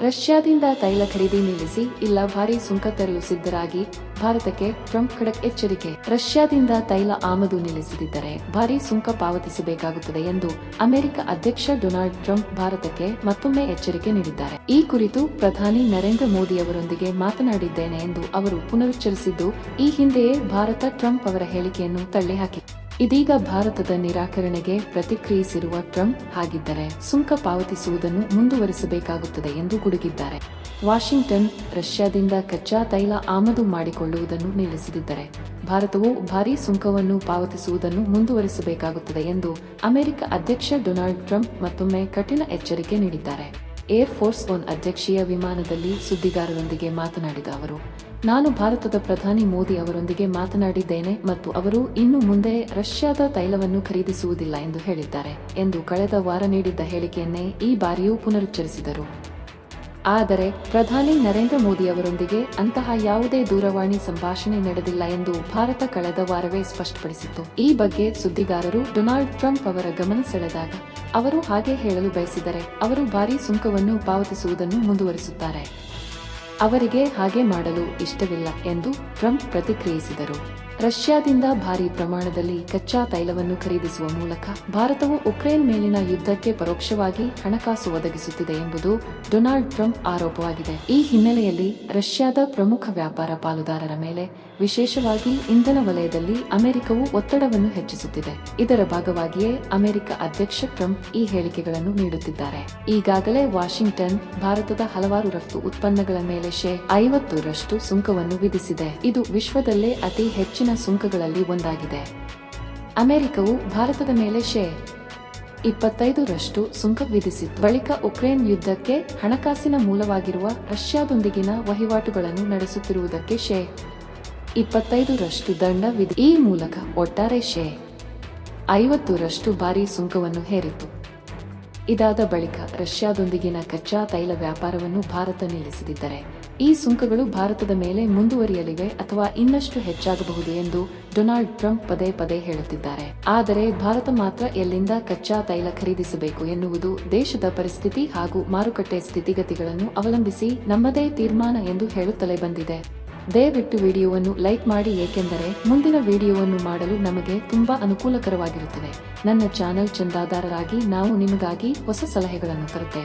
ರಷ್ಯಾದಿಂದ ತೈಲ ಖರೀದಿ ನಿಲ್ಲಿಸಿ ಇಲ್ಲ ಭಾರಿ ಸುಂಕ ತರಲು ಸಿದ್ಧರಾಗಿ ಭಾರತಕ್ಕೆ ಟ್ರಂಪ್ ಖಡಕ್ ಎಚ್ಚರಿಕೆ. ರಷ್ಯಾದಿಂದ ತೈಲ ಆಮದು ನಿಲ್ಲಿಸದಿದ್ದರೆ ಭಾರಿ ಸುಂಕ ಪಾವತಿಸಬೇಕಾಗುತ್ತದೆ ಎಂದು ಅಮೆರಿಕ ಅಧ್ಯಕ್ಷ ಡೊನಾಲ್ಡ್ ಟ್ರಂಪ್ ಭಾರತಕ್ಕೆ ಮತ್ತೊಮ್ಮೆ ಎಚ್ಚರಿಕೆ ನೀಡಿದ್ದಾರೆ. ಈ ಕುರಿತು ಪ್ರಧಾನಿ ನರೇಂದ್ರ ಮೋದಿ ಅವರೊಂದಿಗೆ ಮಾತನಾಡಿದ್ದೇನೆ ಎಂದು ಅವರು ಪುನರುಚ್ಚರಿಸಿದ್ದು, ಈ ಹಿಂದೆಯೇ ಭಾರತ ಟ್ರಂಪ್ ಅವರ ಹೇಳಿಕೆಯನ್ನು ತಳ್ಳಿಹಾಕಿದೆ ಇದೀಗ ಭಾರತದ ನಿರಾಕರಣೆಗೆ ಪ್ರತಿಕ್ರಿಯಿಸಿರುವ ಟ್ರಂಪ್ ಹಾಗಿದ್ದರೆ ಸುಂಕ ಪಾವತಿಸುವುದನ್ನು ಮುಂದುವರಿಸಬೇಕಾಗುತ್ತದೆ ಎಂದು ಗುಡುಗಿದ್ದಾರೆ. ವಾಷಿಂಗ್ಟನ್, ರಷ್ಯಾದಿಂದ ಕಚ್ಚಾ ತೈಲ ಆಮದು ಮಾಡಿಕೊಳ್ಳುವುದನ್ನು ನಿಲ್ಲಿಸದಿದ್ದರೆ ಭಾರತವು ಭಾರೀ ಸುಂಕವನ್ನು ಪಾವತಿಸುವುದನ್ನು ಮುಂದುವರಿಸಬೇಕಾಗುತ್ತದೆ ಎಂದು ಅಮೆರಿಕ ಅಧ್ಯಕ್ಷ ಡೊನಾಲ್ಡ್ ಟ್ರಂಪ್ ಮತ್ತೊಮ್ಮೆ ಕಠಿಣ ಎಚ್ಚರಿಕೆ ನೀಡಿದ್ದಾರೆ. ಏರ್ ಫೋರ್ಸ್ ಒನ್ ಅಧ್ಯಕ್ಷೀಯ ವಿಮಾನದಲ್ಲಿ ಸುದ್ದಿಗಾರರೊಂದಿಗೆ ಮಾತನಾಡಿದ ಅವರು ನಾನು ಭಾರತದ ಪ್ರಧಾನಿ ಮೋದಿ ಅವರೊಂದಿಗೆ ಮಾತನಾಡಿದ್ದೇನೆ ಮತ್ತು ಅವರು ಇನ್ನು ಮುಂದೆ ರಷ್ಯಾದ ತೈಲವನ್ನು ಖರೀದಿಸುವುದಿಲ್ಲ ಎಂದು ಹೇಳಿದ್ದಾರೆ ಎಂದು ಕಳೆದ ವಾರ ನೀಡಿದ್ದ ಹೇಳಿಕೆಯನ್ನೇ ಈ ಬಾರಿಯೂ ಪುನರುಚ್ಚರಿಸಿದರು. ಆದರೆ ಪ್ರಧಾನಿ ನರೇಂದ್ರ ಮೋದಿ ಅವರೊಂದಿಗೆ ಅಂತಹ ಯಾವುದೇ ದೂರವಾಣಿ ಸಂಭಾಷಣೆ ನಡೆದಿಲ್ಲ ಎಂದು ಭಾರತ ಕಳೆದ ವಾರವೇ ಸ್ಪಷ್ಟಪಡಿಸಿತ್ತು. ಈ ಬಗ್ಗೆ ಸುದ್ದಿಗಾರರು ಡೊನಾಲ್ಡ್ ಟ್ರಂಪ್ ಅವರ ಗಮನ ಸೆಳೆದಾಗ ಅವರು ಹಾಗೆ ಹೇಳಲು ಬಯಸಿದರೆ ಅವರು ಭಾರೀ ಸುಂಕವನ್ನು ಪಾವತಿಸುವುದನ್ನು ಮುಂದುವರಿಸುತ್ತಾರೆ. ಅವರಿಗೆ ಹಾಗೆ ಮಾಡಲು ಇಷ್ಟವಿಲ್ಲ ಎಂದು ಟ್ರಂಪ್ ಪ್ರತಿಕ್ರಿಯಿಸಿದರು. ರಷ್ಯಾದಿಂದ ಭಾರಿ ಪ್ರಮಾಣದಲ್ಲಿ ಕಚ್ಚಾ ತೈಲವನ್ನು ಖರೀದಿಸುವ ಮೂಲಕ ಭಾರತವು ಉಕ್ರೇನ್ ಮೇಲಿನ ಯುದ್ಧಕ್ಕೆ ಪರೋಕ್ಷವಾಗಿ ಹಣಕಾಸು ಒದಗಿಸುತ್ತಿದೆ ಎಂಬುದು ಡೊನಾಲ್ಡ್ ಟ್ರಂಪ್ ಆರೋಪವಾಗಿದೆ. ಈ ಹಿನ್ನೆಲೆಯಲ್ಲಿ ರಷ್ಯಾದ ಪ್ರಮುಖ ವ್ಯಾಪಾರ ಪಾಲುದಾರರ ಮೇಲೆ ವಿಶೇಷವಾಗಿ ಇಂಧನ ವಲಯದಲ್ಲಿ ಅಮೆರಿಕವು ಒತ್ತಡವನ್ನು ಹೆಚ್ಚಿಸುತ್ತಿದೆ. ಇದರ ಭಾಗವಾಗಿಯೇ ಅಮೆರಿಕ ಅಧ್ಯಕ್ಷ ಟ್ರಂಪ್ ಈ ಹೇಳಿಕೆಗಳನ್ನು ನೀಡುತ್ತಿದ್ದಾರೆ. ಈಗಾಗಲೇ ವಾಷಿಂಗ್ಟನ್, ಭಾರತದ ಹಲವಾರು ರಫ್ತು ಉತ್ಪನ್ನಗಳ ಮೇಲೆ ಶೇ ಐವತ್ತರಷ್ಟು ಸುಂಕವನ್ನು ವಿಧಿಸಿದೆ. ಇದು ವಿಶ್ವದಲ್ಲೇ ಅತಿ ಹೆಚ್ಚಿನ ಸುಂಕಗಳಲ್ಲಿ ಒಂದಾಗಿದೆ. ಅಮೆರಿಕವು ಭಾರತದ ಮೇಲೆ ಶೇ ಇಪ್ಪತ್ತೈದರಷ್ಟು ಸುಂಕ ವಿಧಿಸಿತ್ತು. ಬಳಿಕ ಉಕ್ರೇನ್ ಯುದ್ಧಕ್ಕೆ ಹಣಕಾಸಿನ ಮೂಲವಾಗಿರುವ ರಷ್ಯಾದೊಂದಿಗಿನ ವಹಿವಾಟುಗಳನ್ನು ನಡೆಸುತ್ತಿರುವುದಕ್ಕೆ ಶೇ ಇಪ್ಪತ್ತೈದರಷ್ಟು ದಂಡ ವಿಧಿ ಈ ಮೂಲಕ ಒಟ್ಟಾರೆ ಶೇ ಐವತ್ತರಷ್ಟು ಭಾರಿ ಸುಂಕವನ್ನು ಹೇರಿತು. ಇದಾದ ಬಳಿಕ ರಷ್ಯಾದೊಂದಿಗಿನ ಕಚ್ಚಾ ತೈಲ ವ್ಯಾಪಾರವನ್ನು ಭಾರತ ನಿಲ್ಲಿಸದಿದ್ದರೆ, ಈ ಸುಂಕಗಳು ಭಾರತದ ಮೇಲೆ ಮುಂದುವರಿಯಲಿವೆ ಅಥವಾ ಇನ್ನಷ್ಟು ಹೆಚ್ಚಾಗಬಹುದು ಎಂದು ಡೊನಾಲ್ಡ್ ಟ್ರಂಪ್ ಪದೇ ಪದೇ ಹೇಳುತ್ತಿದ್ದಾರೆ. ಆದರೆ ಭಾರತ ಮಾತ್ರ ಎಲ್ಲಿಂದ ಕಚ್ಚಾ ತೈಲ ಖರೀದಿಸಬೇಕು ಎನ್ನುವುದು ದೇಶದ ಪರಿಸ್ಥಿತಿ ಹಾಗೂ ಮಾರುಕಟ್ಟೆ ಸ್ಥಿತಿಗತಿಗಳನ್ನು ಅವಲಂಬಿಸಿ ನಮ್ಮದೇ ತೀರ್ಮಾನ ಎಂದು ಹೇಳುತ್ತಲೇ ಬಂದಿದೆ. ದಯವಿಟ್ಟು ವಿಡಿಯೋವನ್ನು ಲೈಕ್ ಮಾಡಿ, ಏಕೆಂದರೆ ಮುಂದಿನ ವಿಡಿಯೋವನ್ನು ಮಾಡಲು ನಮಗೆ ತುಂಬಾ ಅನುಕೂಲಕರವಾಗಿರುತ್ತದೆ. ನನ್ನ ಚಾನೆಲ್ ಚಂದಾದಾರರಾಗಿ ನಾವು ನಿಮಗಾಗಿ ಹೊಸ ಸಲಹೆಗಳನ್ನು ತರುತ್ತೇವೆ.